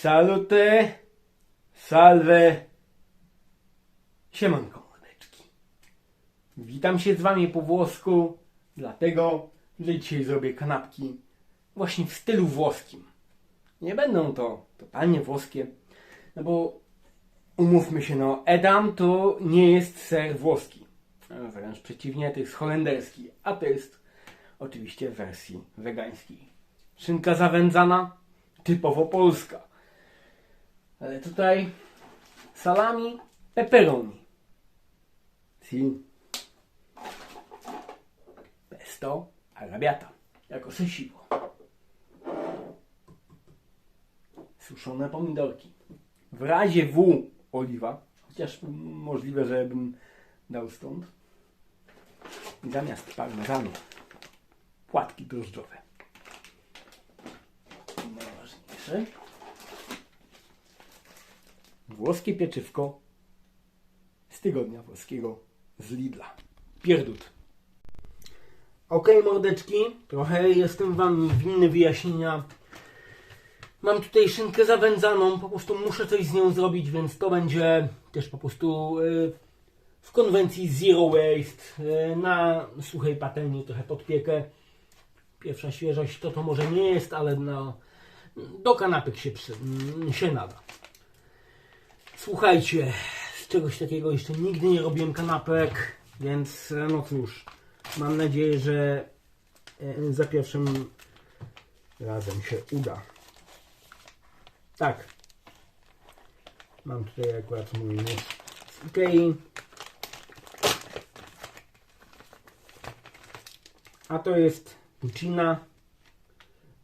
Salute, salve, siemanko mordeczki. Witam się z wami po włosku, dlatego, że dzisiaj zrobię kanapki właśnie w stylu włoskim. Nie będą to totalnie włoskie, no bo umówmy się, no Edam to nie jest ser włoski. Wręcz przeciwnie, to jest holenderski, a to jest oczywiście w wersji wegańskiej. Szynka zawędzana, typowo polska. Ale tutaj salami pepperoni. Si. Pesto arabiata. Jako sesiwo. Suszone pomidorki. W razie W oliwa. Chociaż możliwe, że bym dał stąd. Zamiast parmezanu płatki drożdżowe. Najważniejsze włoskie pieczywko z tygodnia włoskiego z Lidla. Pierdut. Okej, mordeczki, trochę jestem wam winny wyjaśnienia. Mam tutaj szynkę zawędzaną, po prostu muszę coś z nią zrobić, więc to będzie też po prostu y, w konwencji Zero Waste y, na suchej patelni trochę podpiekę. Pierwsza świeżość to to może nie jest, ale no, do kanapek się, przy, się nada. Słuchajcie, z czegoś takiego jeszcze nigdy nie robiłem kanapek, więc no cóż, mam nadzieję, że e, za pierwszym razem się uda. Tak. Mam tutaj akurat mój nóż z Ikei. A to jest Puccina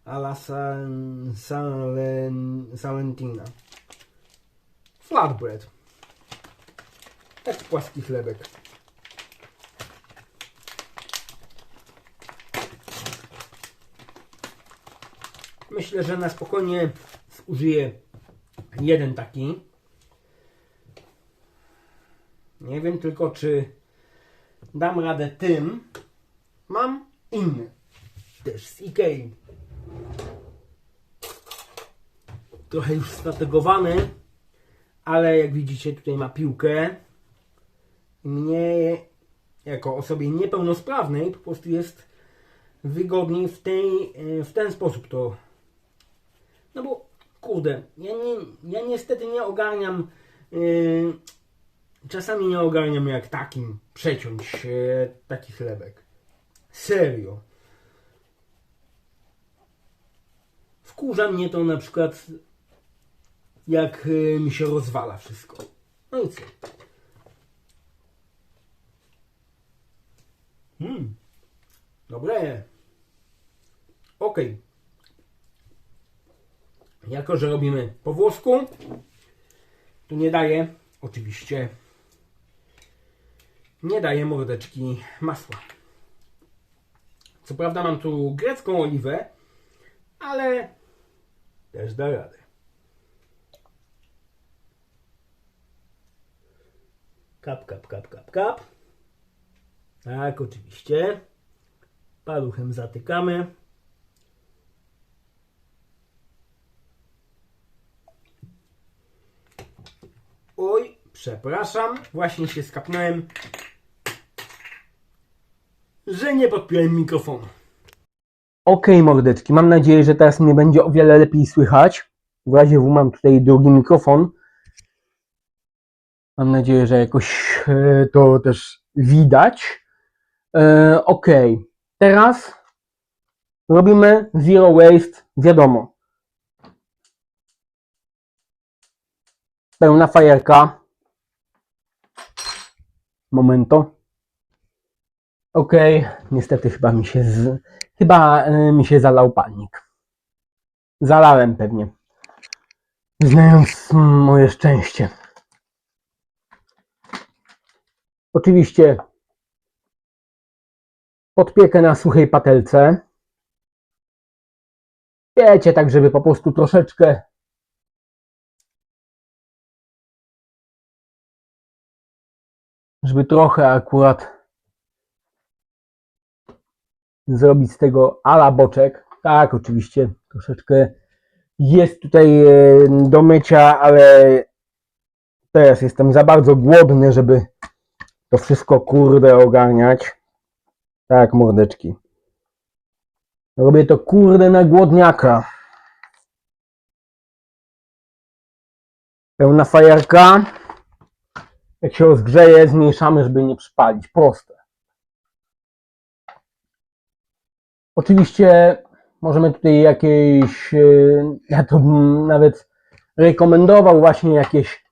alla San, Salen, Salentina. Flatbread. Tak płaski chlebek. Myślę, że na spokojnie użyję jeden taki. Nie wiem tylko, czy dam radę tym. Mam inny. Też z Ikei. Trochę już strategowany ale jak widzicie tutaj ma piłkę. Mnie jako osobie niepełnosprawnej po prostu jest wygodniej w, tej, w ten sposób to. No bo kurde, ja, nie, ja niestety nie ogarniam. Yy, czasami nie ogarniam jak takim przeciąć yy, taki chlebek. Serio. Wkurza mnie to na przykład jak y, mi się rozwala wszystko. No i co? Hmm. Dobre. Ok. Jako, że robimy po włosku, to nie daje, oczywiście, nie daje mordeczki masła. Co prawda mam tu grecką oliwę, ale też da radę. Kap, kap, kap, kap, kap. Tak, oczywiście. Paluchem zatykamy. Oj, przepraszam, właśnie się skapnąłem, że nie podpiąłem mikrofonu. Okej, mordeczki, mam nadzieję, że teraz mnie będzie o wiele lepiej słychać. W razie W mam tutaj drugi mikrofon. Mam nadzieję, że jakoś e, to też widać. E, ok, teraz robimy zero waste, wiadomo. Pełna fajerka. Momento. Ok, niestety chyba mi się z... chyba e, mi się zalał palnik. Zalałem pewnie. Znając moje szczęście. Oczywiście podpiekę na suchej patelce. Wiecie, tak żeby po prostu troszeczkę żeby trochę akurat zrobić z tego ala boczek. Tak, oczywiście troszeczkę jest tutaj e, do mycia, ale teraz jestem za bardzo głodny, żeby to wszystko kurde ogarniać. Tak, mordeczki. Robię to kurde na głodniaka. Pełna fajerka. Jak się rozgrzeje, zmniejszamy, żeby nie przypalić. Proste. Oczywiście możemy tutaj jakieś, e, ja to bym nawet rekomendował właśnie jakieś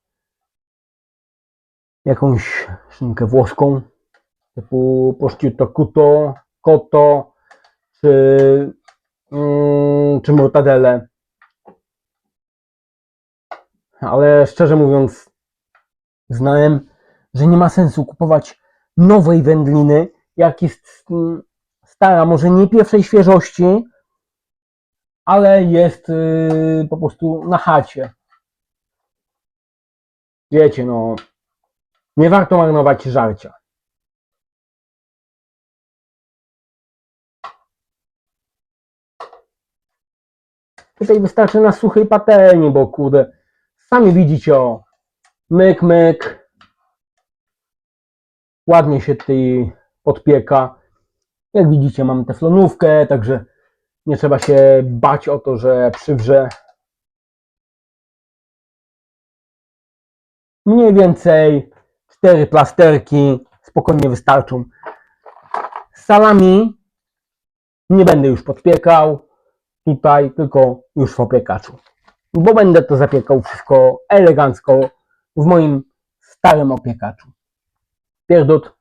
jakąś szynkę włoską typu prosciutto cuto, cotto czy, mm, czy mortadelle. Ale szczerze mówiąc znałem, że nie ma sensu kupować nowej wędliny, jak jest mm, stara, może nie pierwszej świeżości, ale jest yy, po prostu na chacie. Wiecie, no, nie warto marnować żarcia. Tutaj wystarczy na suchej patelni, bo kurde, sami widzicie, o, myk, myk, ładnie się tutaj podpieka. Jak widzicie, mam teflonówkę, także nie trzeba się bać o to, że przywrze. Mniej więcej cztery plasterki spokojnie wystarczą. Salami nie będę już podpiekał tutaj, tylko już w opiekaczu. Bo będę to zapiekał wszystko elegancko w moim starym opiekaczu. Pierdut.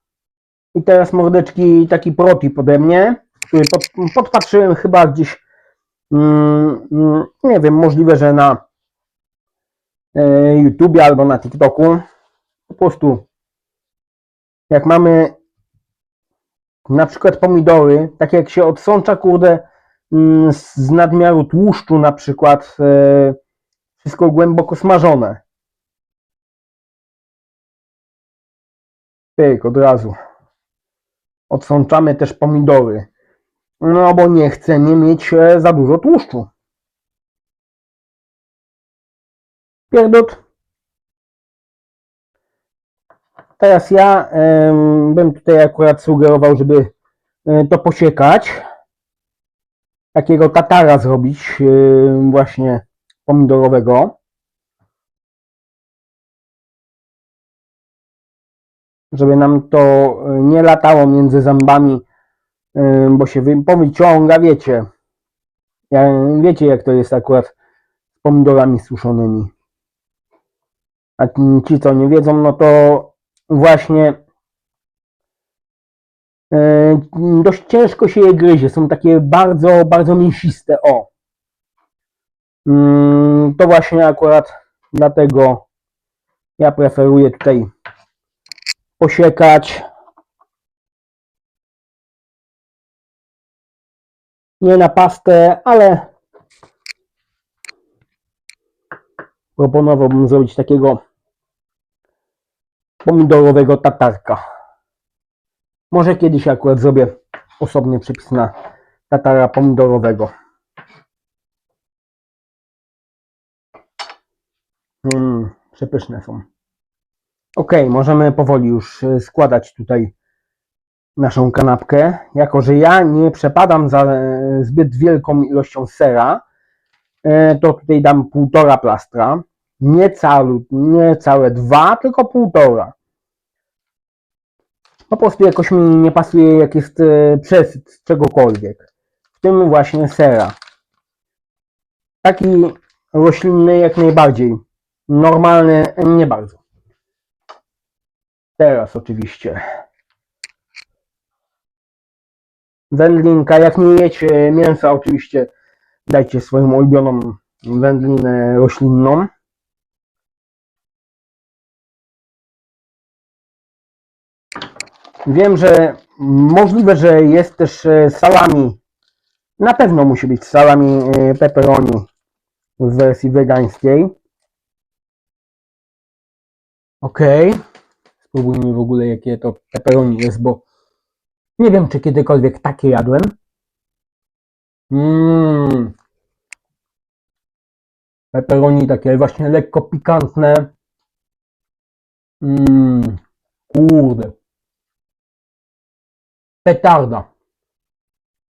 I teraz mordeczki taki protip ode mnie, który pod, podpatrzyłem chyba gdzieś, mm, mm, nie wiem, możliwe, że na e, YouTubie albo na TikToku. Po prostu jak mamy na przykład pomidory, tak jak się odsącza, kurde, mm, z nadmiaru tłuszczu na przykład, e, wszystko głęboko smażone. Pyk, od razu. Odsączamy też pomidory. No bo nie chcemy mieć e, za dużo tłuszczu. Pierdot. Teraz ja bym tutaj akurat sugerował, żeby e, to posiekać. Takiego tatara zrobić e, właśnie pomidorowego. Żeby nam to e, nie latało między zębami, bo się wy- powyciąga, wiecie. Wiecie jak to jest akurat z pomidorami suszonymi. A ci, co nie wiedzą, no to właśnie e, dość ciężko się je gryzie. Są takie bardzo, bardzo mięsiste. O. Mm, To właśnie akurat dlatego ja preferuję tutaj posiekać. Nie na pastę, ale proponowałbym zrobić takiego pomidorowego tatarka. Może kiedyś akurat zrobię osobny przepis na tatara pomidorowego. Mm, przepyszne są. Ok, możemy powoli już y, składać tutaj naszą kanapkę. Jako, że ja nie przepadam za e, zbyt wielką ilością sera, e, to tutaj dam półtora plastra. Nie, calu, nie całe dwa, tylko półtora. Po prostu jakoś mi nie pasuje, jak jest e, przesyt czegokolwiek. W tym właśnie sera. Taki roślinny jak najbardziej. Normalny nie bardzo. Teraz oczywiście. Wędlinka, jak nie jecie mięsa oczywiście dajcie swoją ulubioną wędlinę roślinną. Wiem, że możliwe, że jest też e, salami. Na pewno musi być salami e, pepperoni w wersji wegańskiej. Okej. Spróbujmy w ogóle jakie to pepperoni jest, bo nie wiem czy kiedykolwiek takie jadłem. Mmm. Pepperoni takie właśnie lekko pikantne. Mmm, kurde. Petarda.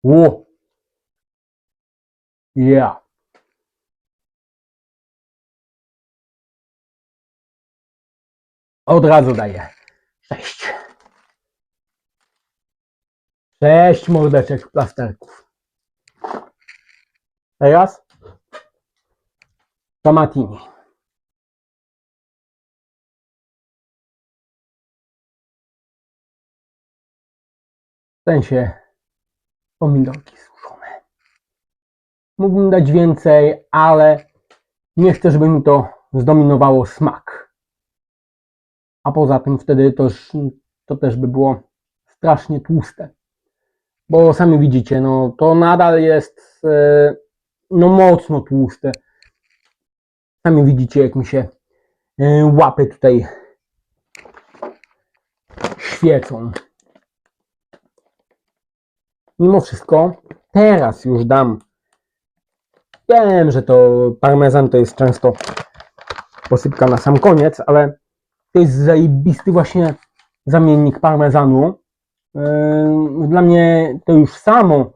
Ło. Ja. Od razu daję. Sześć. Sześć mordeczek plasterków. Teraz tomatini. Sensie pomidorki suszone. Mógłbym dać więcej, ale nie chcę, żeby mi to zdominowało smak. A poza tym wtedy to, to też by było strasznie tłuste. Bo sami widzicie, no to nadal jest e, no mocno tłuste. Sami widzicie, jak mi się e, łapy tutaj świecą. Mimo wszystko, teraz już dam. Wiem, że to parmezan to jest często posypka na sam koniec, ale to jest zajebisty właśnie zamiennik parmezanu. Yy, Dla mnie to już samo,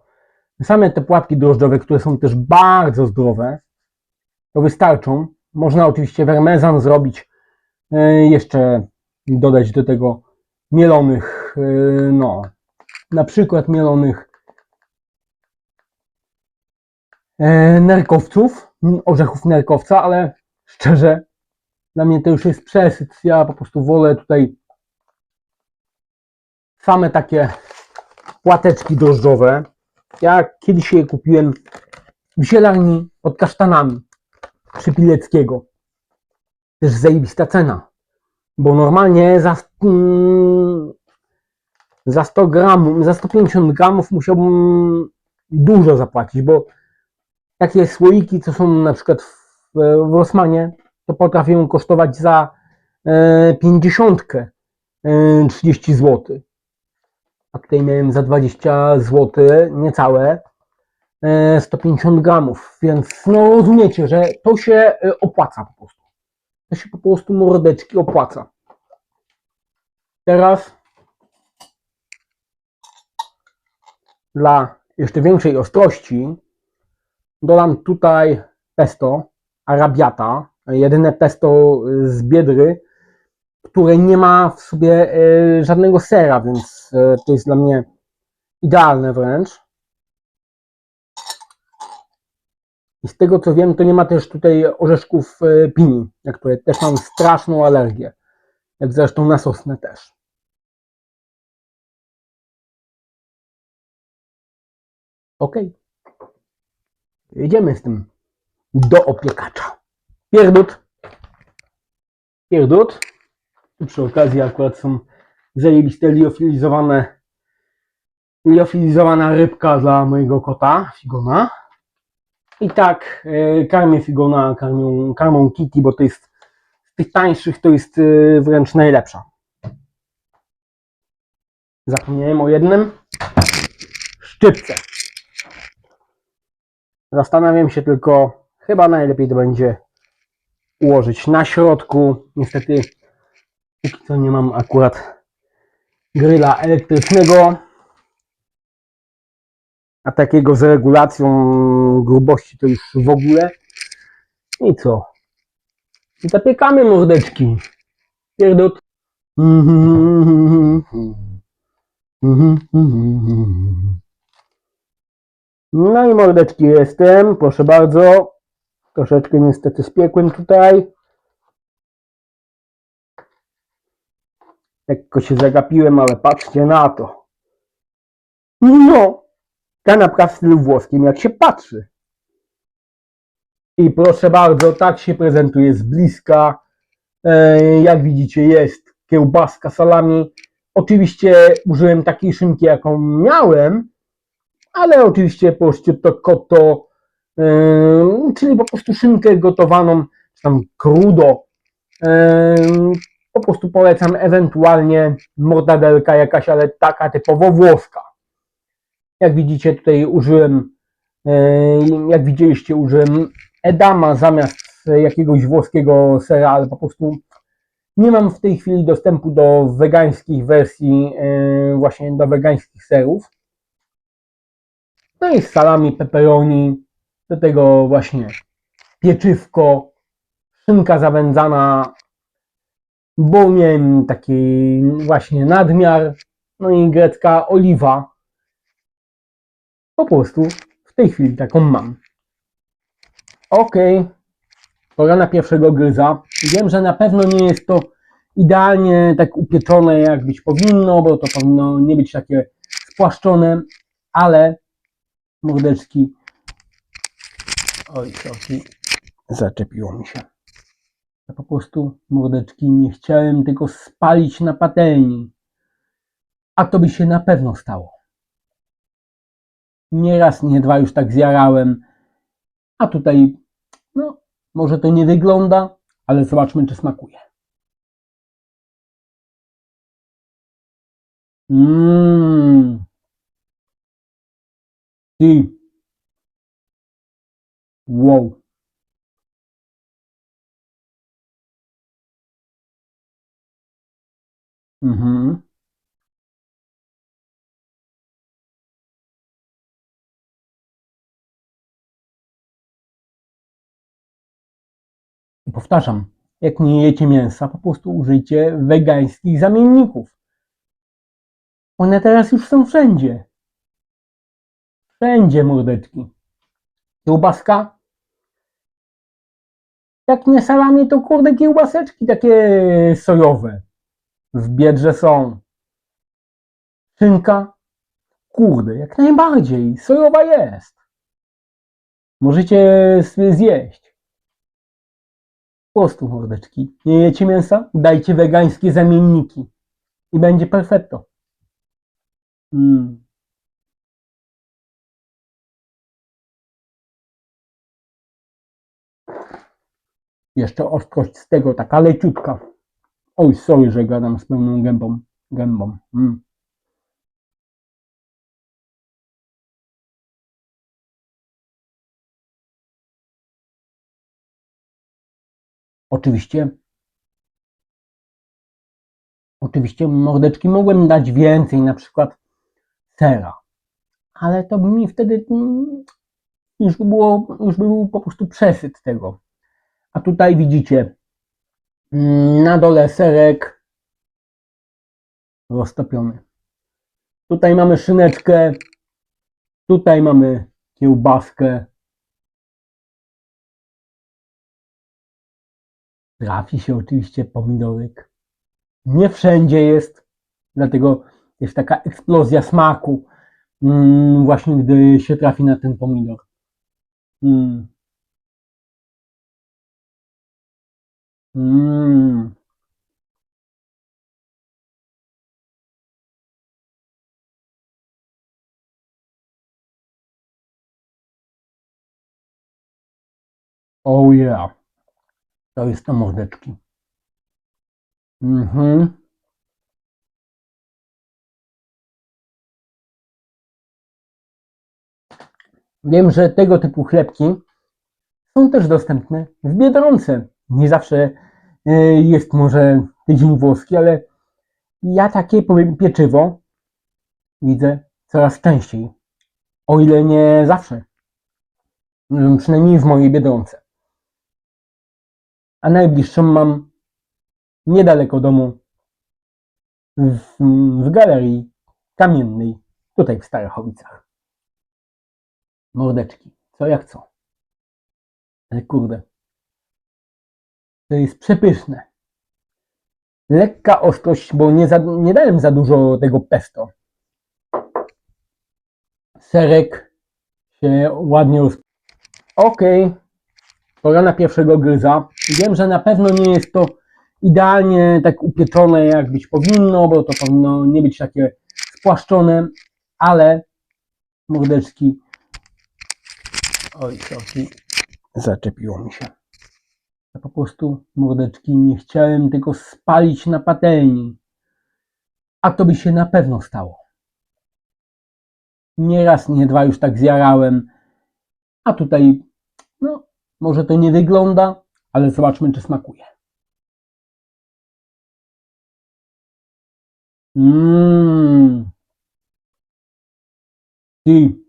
same te płatki drożdżowe, które są też bardzo zdrowe, to wystarczą. Można oczywiście parmezan zrobić, yy, jeszcze dodać do tego mielonych, yy, no, na przykład mielonych nerkowców, m, orzechów nerkowca, ale szczerze, dla mnie to już jest przesyt. Ja po prostu wolę tutaj same takie płateczki drożdżowe. Ja kiedyś je kupiłem w zielarni pod kasztanami przy Pileckiego. Też zajebista cena. Bo normalnie za, mm, za 100 gramów, za 150 gramów musiałbym dużo zapłacić, bo takie słoiki, co są na przykład w, w Rosmanie, to potrafią kosztować za e, 50 e, 30 zł. A tutaj miałem za 20 zł, niecałe, e, 150 gramów, więc no rozumiecie, że to się e, opłaca po prostu. To się po prostu mordeczki opłaca. Teraz dla jeszcze większej ostrości dodam tutaj pesto arabiata, jedyne pesto z Biedry, które nie ma w sobie e, żadnego sera, więc e, to jest dla mnie idealne wręcz. I z tego co wiem, to nie ma też tutaj orzeszków pini, na które też mam straszną alergię. Jak zresztą na sosnę też. Ok. Jedziemy z tym do opiekacza. Pierdut. Pierdut. Tu przy okazji akurat są zajebiste liofilizowane liofilizowana rybka dla mojego kota, Figona. I tak e, karmię Figona karmią, karmą Kitty, bo to jest z tych tańszych to jest e, wręcz najlepsza. Zapomniałem o jednym. Szczypce. Zastanawiam się tylko, chyba najlepiej to będzie ułożyć na środku. Niestety, póki co nie mam akurat gryla elektrycznego, a takiego z regulacją grubości to już w ogóle. I co? I zapiekamy mordeczki. Pierdot. No i mordeczki jestem, proszę bardzo. Troszeczkę niestety spiekłem tutaj. Lekko się zagapiłem, ale patrzcie na to. No, kanapka w stylu włoskim, jak się patrzy. I proszę bardzo, tak się prezentuje z bliska. E, Jak widzicie, jest kiełbaska salami. Oczywiście użyłem takiej szynki, jaką miałem, ale oczywiście prosciutto cotto, yy, czyli po prostu szynkę gotowaną, czy tam crudo. Yy, po prostu polecam ewentualnie mortadelka jakaś, ale taka typowo włoska. Jak widzicie tutaj użyłem, jak widzieliście użyłem edama zamiast jakiegoś włoskiego sera, ale po prostu nie mam w tej chwili dostępu do wegańskich wersji, właśnie do wegańskich serów. No i salami, pepperoni, do tego właśnie pieczywko, szynka zawędzana, bo miałem taki właśnie nadmiar, no i grecka oliwa. Po prostu w tej chwili taką mam. Okej, pora na pierwszego gryza. Wiem, że na pewno nie jest to idealnie tak upieczone, jak być powinno, bo to powinno nie być takie spłaszczone, ale mordeczki. Oj, sorki, zaczepiło mi się. Ja po prostu mordeczki nie chciałem tego spalić na patelni. A to by się na pewno stało. Nie raz, nie dwa już tak zjarałem. A tutaj, no, może to nie wygląda, ale zobaczmy, czy smakuje. Mmm. Ty. Wow. Mhm. I powtarzam, jak nie jecie mięsa, po prostu użyjcie wegańskich zamienników. One teraz już są wszędzie. Wszędzie mordeczki. Kiełbaska? Jak nie salami, to kurde kiełbaseczki takie sojowe. W biedrze są. Szynka? Kurde, jak najbardziej. Sojowa jest. Możecie zjeść. Po prostu mordeczki. Nie jecie mięsa? Dajcie wegańskie zamienniki. I będzie perfetto. Mm. Jeszcze ostrość z tego, taka leciutka. Oj, sorry, że gadam z pełną gębą. gębą. Mm. Oczywiście, oczywiście mordeczki mogłem dać więcej, na przykład sera, ale to mi wtedy mm, już by, było, już by był po prostu przesyt tego. A tutaj widzicie, mm, na dole serek roztopiony. Tutaj mamy szyneczkę, tutaj mamy kiełbaskę. Trafi się oczywiście pomidorek. Nie wszędzie jest, dlatego jest taka eksplozja smaku, mm, właśnie gdy się trafi na ten pomidor. Mm. Mm. Oh yeah. To jest to mordeczki. Mhm. Wiem, że tego typu chlebki są też dostępne w Biedronce. Nie zawsze e, jest może tydzień włoski, ale ja takie powiem pieczywo widzę coraz częściej. O ile nie zawsze. Mm, Przynajmniej w mojej Biedronce. A najbliższą mam niedaleko domu w, w galerii kamiennej, tutaj w Starachowicach. Mordeczki, co jak co. Ale kurde, to jest przepyszne. Lekka ostrość, bo nie, za, nie dałem za dużo tego pesto. Serek się ładnie roz... Okej, pora na pierwszego gryza. Wiem, że na pewno nie jest to idealnie tak upieczone, jak być powinno, bo to powinno nie być takie spłaszczone, ale mordeczki. Oj, sorki, zaczepiło mi się. Ja po prostu mordeczki nie chciałem tego spalić na patelni. A to by się na pewno stało. Nie raz, nie dwa już tak zjarałem. A tutaj, no, może to nie wygląda, Ale zobaczmy, czy smakuje. Mmm. Ty.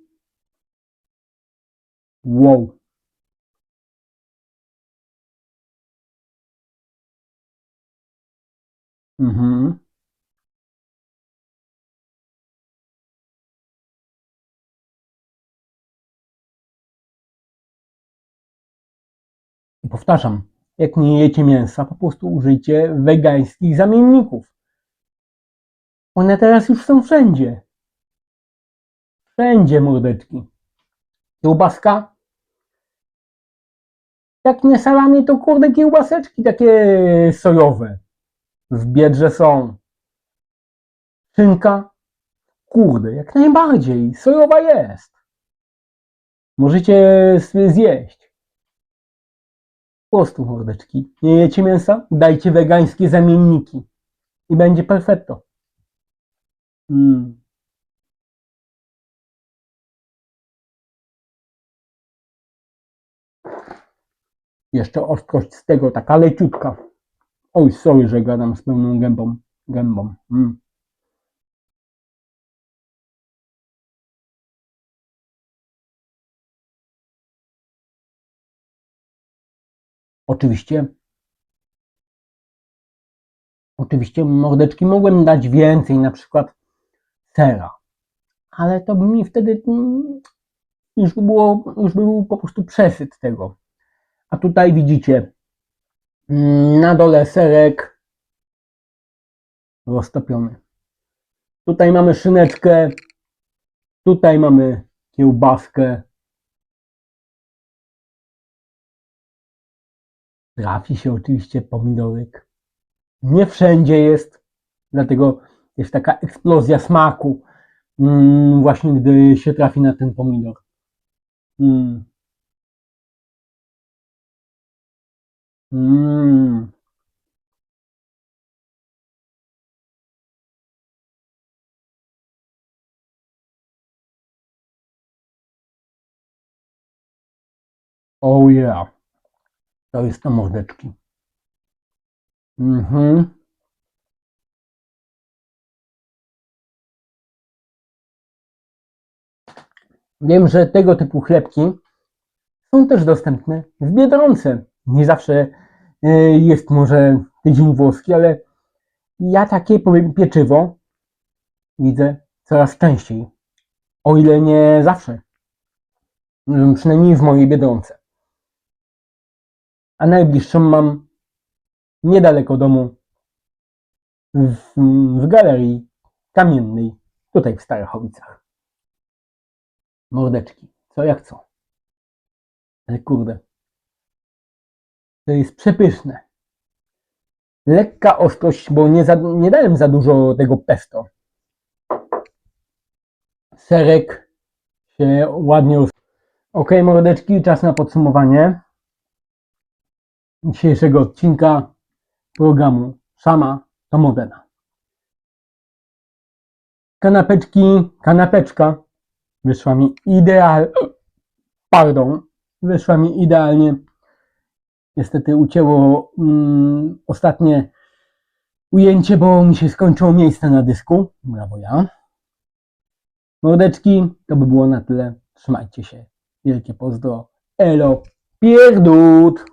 Wow. Mhm. Powtarzam, jak nie jecie mięsa, po prostu użyjcie wegańskich zamienników. One teraz już są wszędzie. Wszędzie mordeczki. Kiełbaska. Jak nie salami, to kurde kiełbaseczki takie sojowe. W biedrze są. Szynka. Kurde, jak najbardziej. Sojowa jest. Możecie zjeść. Po prostu mordeczki. Nie jecie mięsa? Dajcie wegańskie zamienniki. I będzie perfetto. Mm. Jeszcze ostrość z tego, taka leciutka. Oj, sorry, że gadam z pełną gębą. gębą. Mm. Oczywiście, oczywiście mordeczki mogłem dać więcej, na przykład sera, ale to by mi wtedy mm, już by było, już by był po prostu przesyt tego. A tutaj widzicie, na dole serek roztopiony. Tutaj mamy szyneczkę, tutaj mamy kiełbaskę. Trafi się oczywiście pomidorek. Nie wszędzie jest, dlatego jest taka eksplozja smaku, mm, właśnie gdy się trafi na ten pomidor. Mm. Mm. Oh yeah. To jest to mordeczki. Mhm. Wiem, że tego typu chlebki są też dostępne w Biedronce. Nie zawsze jest może tydzień włoski, ale ja takie powiem pieczywo widzę coraz częściej. O ile nie zawsze. Mm, Przynajmniej w mojej Biedronce. A najbliższą mam niedaleko domu w, w galerii kamiennej, tutaj w Starachowicach. Mordeczki, co jak co. Ale kurde, to jest przepyszne. Lekka ostrość, bo nie, za, nie dałem za dużo tego pesto. Serek się ładnie roz... Ok, mordeczki, czas na podsumowanie dzisiejszego odcinka programu Sama to Modena. Kanapeczki, kanapeczka wyszła mi ideal, pardon, wyszła mi idealnie. Niestety ucięło mm, ostatnie ujęcie, bo mi się skończyło miejsce na dysku. Brawo ja. Mordeczki, to by było na tyle. Trzymajcie się. Wielkie pozdro. Elo, pierdut!